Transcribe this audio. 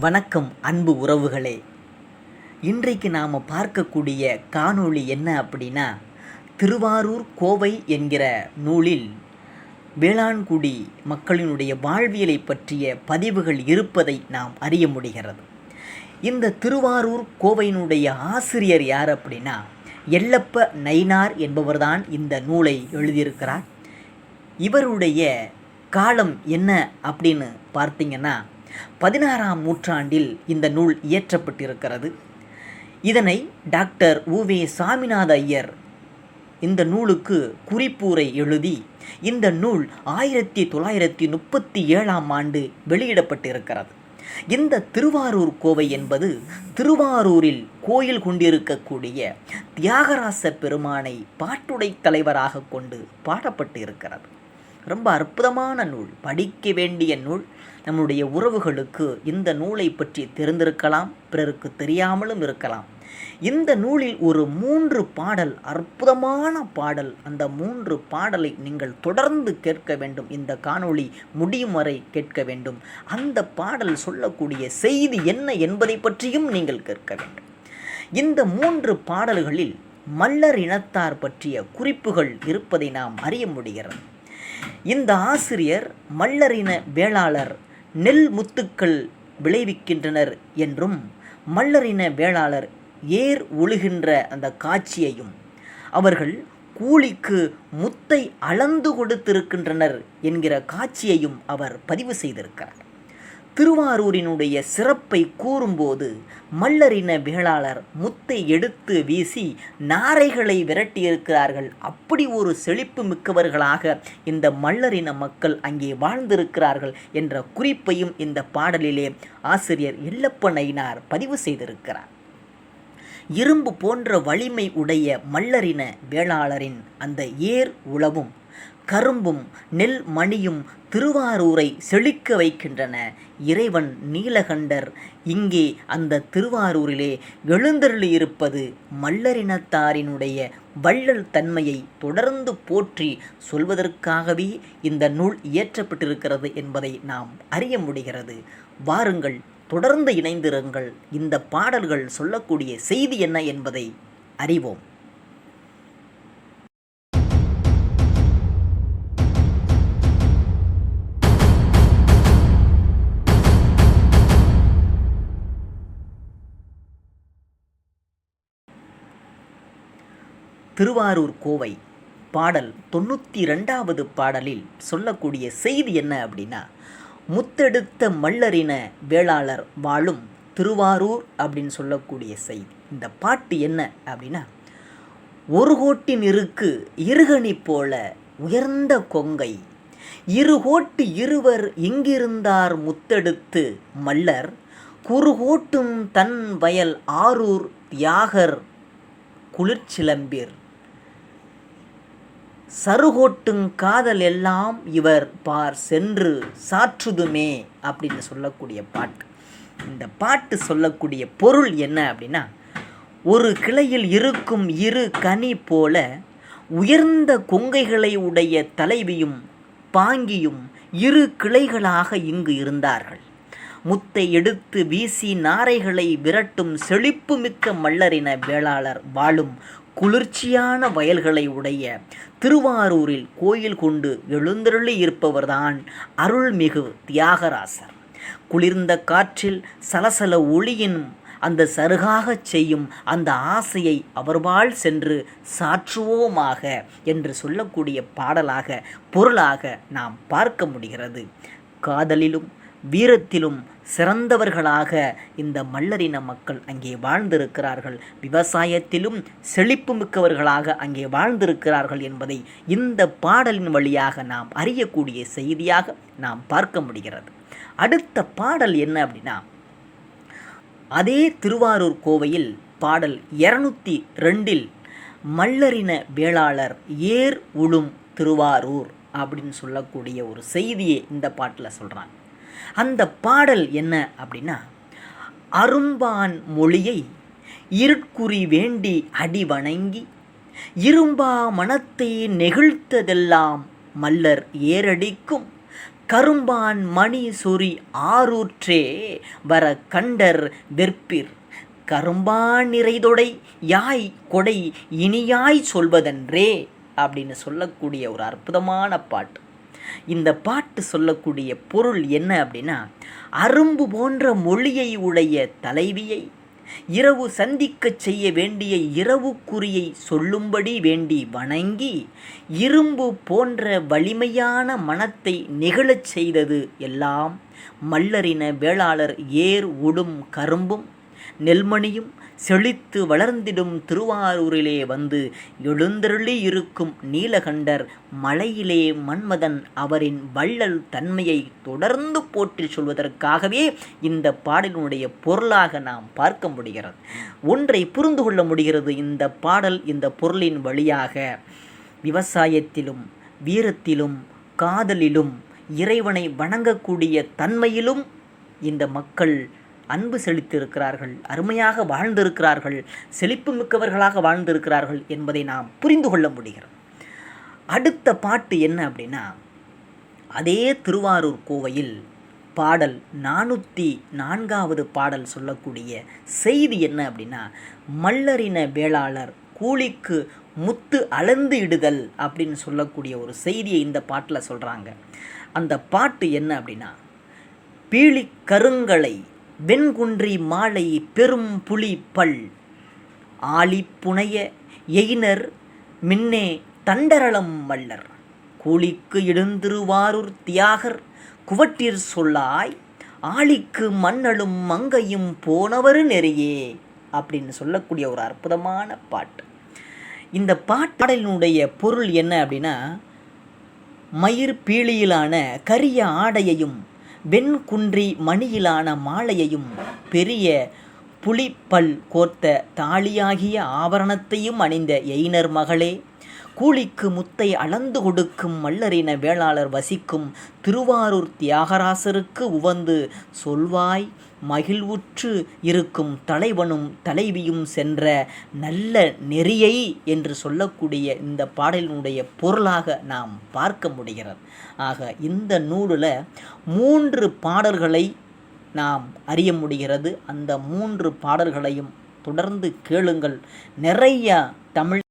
வணக்கம் அன்பு உறவுகளே. இன்றைக்கு நாம் பார்க்கக்கூடிய காணொளி என்ன அப்படின்னா திருவாரூர் கோவை என்கிற நூலில் வேளாண்குடி மக்களினுடைய வாழ்வியலை பற்றிய பதிவுகள் இருப்பதை நாம் அறிய முடிகிறது. இந்த திருவாரூர் கோவையினுடைய ஆசிரியர் யார் அப்படின்னா எல்லப்ப நயினார் என்பவர்தான் இந்த நூலை எழுதியிருக்கிறார். இவருடைய காலம் என்ன அப்படின்னு பார்த்தீங்கன்னா பதினாறாம் நூற்றாண்டில் இந்த நூல் இயற்றப்பட்டிருக்கிறது. இதனை டாக்டர் உவே சாமிநாத ஐயர் இந்த நூலுக்கு குறிப்பூரை எழுதி இந்த நூல் ஆயிரத்தி தொள்ளாயிரத்தி முப்பத்தி ஏழாம் ஆண்டு வெளியிடப்பட்டிருக்கிறது. இந்த திருவாரூர் கோவை என்பது திருவாரூரில் கோயில் கொண்டிருக்கக்கூடிய தியாகராச பெருமானை பாட்டுடை தலைவராக கொண்டு பாடப்பட்டு இருக்கிறது ரொம்ப அற்புதமான நூல். படிக்க வேண்டிய நூல். நம்முடைய உறவுகளுக்கு இந்த நூலை பற்றி தெரிந்திருக்கலாம் பிறருக்கு தெரியாமலும் இருக்கலாம். இந்த நூலில் ஒரு மூன்று பாடல் அற்புதமான பாடல். அந்த மூன்று பாடலை நீங்கள் தொடர்ந்து கேட்க வேண்டும். இந்த காணொளி முடியும் வரை கேட்க வேண்டும். அந்த பாடல் சொல்லக்கூடிய செய்தி என்ன என்பதை பற்றியும் நீங்கள் கேட்க வேண்டும். இந்த மூன்று பாடல்களில் மல்லர் இனத்தார் பற்றிய குறிப்புகள் இருப்பதை நாம் அறிய முடிகிறது. இந்த ஆசிரியர் மல்லரின வேளாளர் நெல் முத்துக்கள் விளைவிக்கின்றனர் என்றும் மல்லரின வேளாளர் ஏர் ஒழுகின்ற அந்த காட்சியையும் அவர்கள் கூலிக்கு முத்தை அளந்து கொடுத்திருக்கின்றனர் என்கிற காட்சியையும் அவர் பதிவு செய்திருக்கிறார். திருவாரூரினுடைய சிறப்பை கூறும்போது மல்லரின வேளாளர் முத்தை எடுத்து வீசி நாரைகளை விரட்டியிருக்கிறார்கள். அப்படி ஒரு செழிப்பு மிக்கவர்களாக இந்த மல்லரின மக்கள் அங்கே வாழ்ந்திருக்கிறார்கள் என்ற குறிப்பையும் இந்த பாடலிலே ஆசிரியர் எல்லப்ப நயினார் பதிவு செய்திருக்கிறார். இரும்பு போன்ற வலிமை உடைய மல்லரின வேளாளரின் அந்த ஏர் உளவும் கரும்பும் நெல் மணியும் திருவாரூரை செழிக்க வைக்கின்றன. இறைவன் நீலகண்டர். இங்கே அந்த திருவாரூரிலே எழுந்தருளியிருப்பது மல்லரினத்தாரினுடைய வள்ளல் தன்மையை தொடர்ந்து போற்றி சொல்வதற்காகவே இந்த நூல் இயற்றப்பட்டிருக்கிறது என்பதை நாம் அறிய முடிகிறது. வாருங்கள் தொடர்ந்து இணைந்திருங்கள். இந்த பாடல்கள் சொல்லக்கூடிய செய்தி என்ன என்பதை அறிவோம். திருவாரூர் கோவை பாடல் தொண்ணூற்றி ரெண்டாவது பாடலில் சொல்லக்கூடிய செய்தி என்ன அப்படின்னா முத்தெடுத்த மல்லரின வேளாளர் வாழும் திருவாரூர் அப்படின்னு சொல்லக்கூடிய செய்தி. இந்த பாட்டு என்ன அப்படின்னா ஒரு கோட்டின் இருக்கு இருகணி போல உயர்ந்த கொங்கை இரு கோட்டு இருவர் இங்கிருந்தார் முத்தெடுத்து மல்லர் குறுகோட்டும் தன் வயல் ஆரூர் தியாகர் குளிர்ச்சிலம்பிர். சருகோட்டுங் காதல் எல்லாம் இவர் பார் சென்று சாற்றுதுமே அப்படின்னு சொல்லக்கூடிய பாட்டு. இந்த பாட்டு சொல்லக்கூடிய பொருள் என்ன அப்படின்னா ஒரு கிளையில் இருக்கும் இரு கனி போல உயர்ந்த கொங்கைகளை உடைய தலைவியும் பாங்கியும் இரு கிளைகளாக இங்கு இருந்தார்கள். முத்தை எடுத்து வீசி நாரைகளை விரட்டும் செழிப்பு மிக்க மல்லரின வேளாளர் வாழும் குளிர்ச்சியான வயல்களை உடைய திருவாரூரில் கோயில் கொண்டு எழுந்தருளி இருப்பவர்தான் அருள்மிகு தியாகராசர். குளிர்ந்த காற்றில் சலசல ஒளியின் அந்த சருகாகச் செய்யும் அந்த ஆசையை அவர்வாள் சென்று சாற்றுவோமாக என்று சொல்லக்கூடிய பாடலாக பொருளாக நாம் பார்க்க முடிகிறது. காதலிலும் வீரத்திலும் சிறந்தவர்களாக இந்த மல்லரின மக்கள் அங்கே வாழ்ந்திருக்கிறார்கள். விவசாயத்திலும் செழிப்பு மிக்கவர்களாக அங்கே வாழ்ந்திருக்கிறார்கள் என்பதை இந்த பாடலின் வழியாக நாம் அறியக்கூடிய செய்தியாக நாம் பார்க்க முடிகிறது. அடுத்த பாடல் என்ன அப்படின்னா அதே திருவாரூர் கோவையில் பாடல் இரநூத்தி ரெண்டில் மல்லரின வேளாளர் ஏர் உளும் திருவாரூர் அப்படின்னு சொல்லக்கூடிய ஒரு செய்தியை இந்த பாட்டில் சொல்கிறாங்க அந்த பாடல் என்ன அப்படின்னா அரும்பான் மொழியை இருட்குறி வேண்டி அடி வணங்கி இரும்பா மனத்தை நெகிழ்த்ததெல்லாம் மல்லர் ஏரடிக்கும் கரும்பான் மணி சொறி ஆரூற்றே வர கண்டர் வெற்பிர் கரும்பான் நிறைதொடை யாய் கொடை இனியாய் சொல்வதென்றே அப்படின்னு சொல்லக்கூடிய ஒரு அற்புதமான பாட்டு. இந்த பாட்டு சொல்லக்கூடிய பொருள் என்ன அப்படின்னா அரும்பு போன்ற மொழியை உடைய தலைவியை இரவு சந்திக்கச் செய்ய வேண்டிய இரவுக்குறியை சொல்லும்படி வேண்டி வணங்கி இரும்பு போன்ற வலிமையான மனத்தை நிகழச் செய்தது எல்லாம் மல்லரின வேளாளர் ஏர் உடும் கரும்பும் நெல்மணியும் செழித்து வளர்ந்திடும் திருவாரூரிலே வந்து எழுந்தருளி இருக்கும் நீலகண்டர் மலையிலே மன்மதன் அவரின் வள்ளல் தன்மையை தொடர்ந்து போற்றி சொல்வதற்காகவே இந்த பாடலினுடைய பொருளாக நாம் பார்க்க முடிகிறது. ஒன்றை புரிந்து கொள்ள முடிகிறது இந்த பாடல் இந்த பொருளின் வழியாக. விவசாயத்திலும் வீரத்திலும் காதலிலும் இறைவனை வணங்கக்கூடிய தன்மையிலும் இந்த மக்கள் அன்பு செலுத்தியிருக்கிறார்கள் அருமையாக வாழ்ந்திருக்கிறார்கள் செழிப்பு மிக்கவர்களாக வாழ்ந்திருக்கிறார்கள் என்பதை நாம் புரிந்து கொள்ள முடிகிறோம் அடுத்த பாட்டு என்ன அப்படின்னா அதே திருவாரூர் கோவையில் பாடல் நானூற்றி நான்காவது பாடல் சொல்லக்கூடிய செய்தி என்ன அப்படின்னா மல்லரின வேளாளர் கூலிக்கு முத்து அளந்து இடுதல் அப்படின்னு சொல்லக்கூடிய ஒரு செய்தியை இந்த பாட்டில் சொல்கிறாங்க அந்த பாட்டு என்ன அப்படின்னா பீழி கருங்களை வெண்குன்றி மாலை பெரும் புலி பல். ஆலிப்புனைய புனைய எயினர் மின்னே தண்டரளம் வல்லர் கூலிக்கு எழுந்திருவாரூர் தியாகர் குவட்டிற் சொல்லாய் ஆளிக்கு மண்ணலும் மங்கையும் போனவரு நெறியே அப்படின்னு சொல்லக்கூடிய ஒரு அற்புதமான பாட்டு. இந்த பாட்டாடலினுடைய பொருள் என்ன அப்படின்னா மயிர் பீலியிலான கரிய ஆடையையும் வெண்குன்றி மணியிலான மாலையையும் பெரிய புலிப்பல் கோர்த்த தாலியாகிய ஆபரணத்தையும் அணிந்த எயினர் மகளே கூலிக்கு முத்தை அளந்து கொடுக்கும் மல்லரின வேளாளர் வசிக்கும் திருவாரூர் தியாகராசருக்கு உவந்து சொல்வாய் மகிழ்வுற்று இருக்கும் தலைவனும் தலைவியும் சென்ற நல்ல நெறியை என்று சொல்லக்கூடிய இந்த பாடலினுடைய பொருளாக நாம் பார்க்க முடிகிறது. ஆக இந்த நூலில் மூன்று பாடல்களை நாம் அறிய முடிகிறது. அந்த மூன்று பாடல்களையும் தொடர்ந்து கேளுங்கள். நிறைய தமிழ்